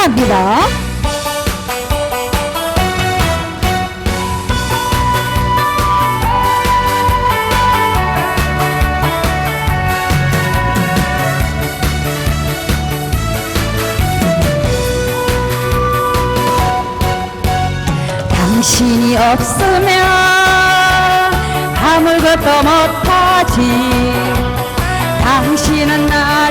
감사합니다. 당신이 없으면 아무것도 못하지 당신은 나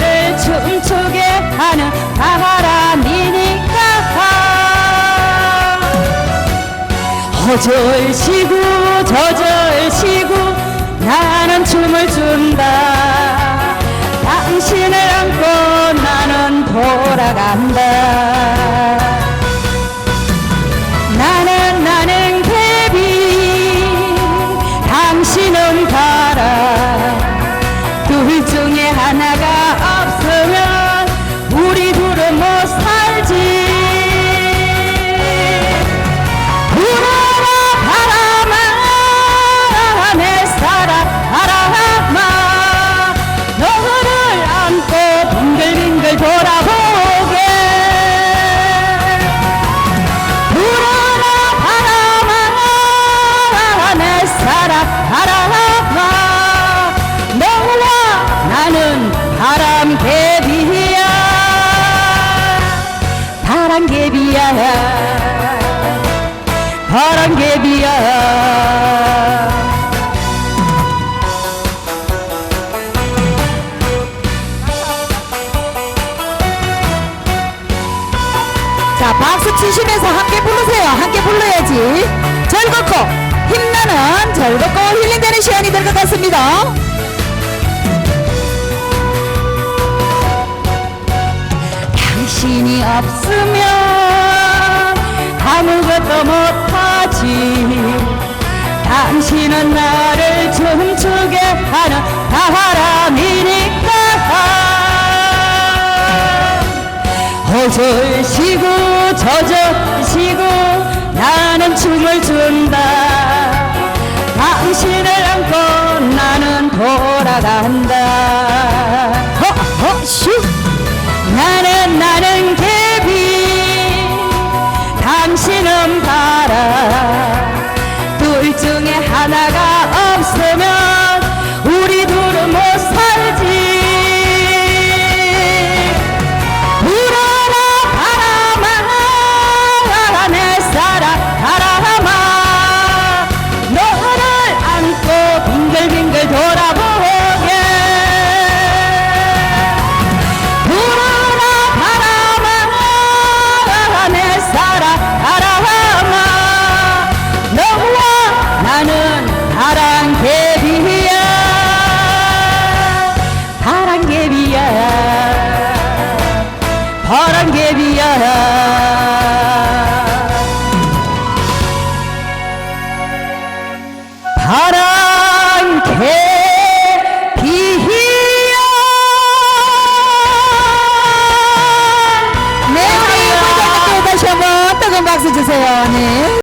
허절시고 저절시고 나는 춤을 춘다 바람개비야 바람개비야 자, 박수 치시면서 함께 부르세요. 함께 불러야지. 즐겁고 힘나는 즐겁고 힐링되는 시간이 될 것 같습니다. 당신이 없으면 아무것도 못하지. 당신은 나를 춤추게 하는 바람이니까. 어절시고 저절시고 나는 춤을 춘다 당신을 안고 나는 돌아간다 바람개비야. 바람개비야. 네 우리 부장님께 다시 한번 뜨거운 박수 주세요 네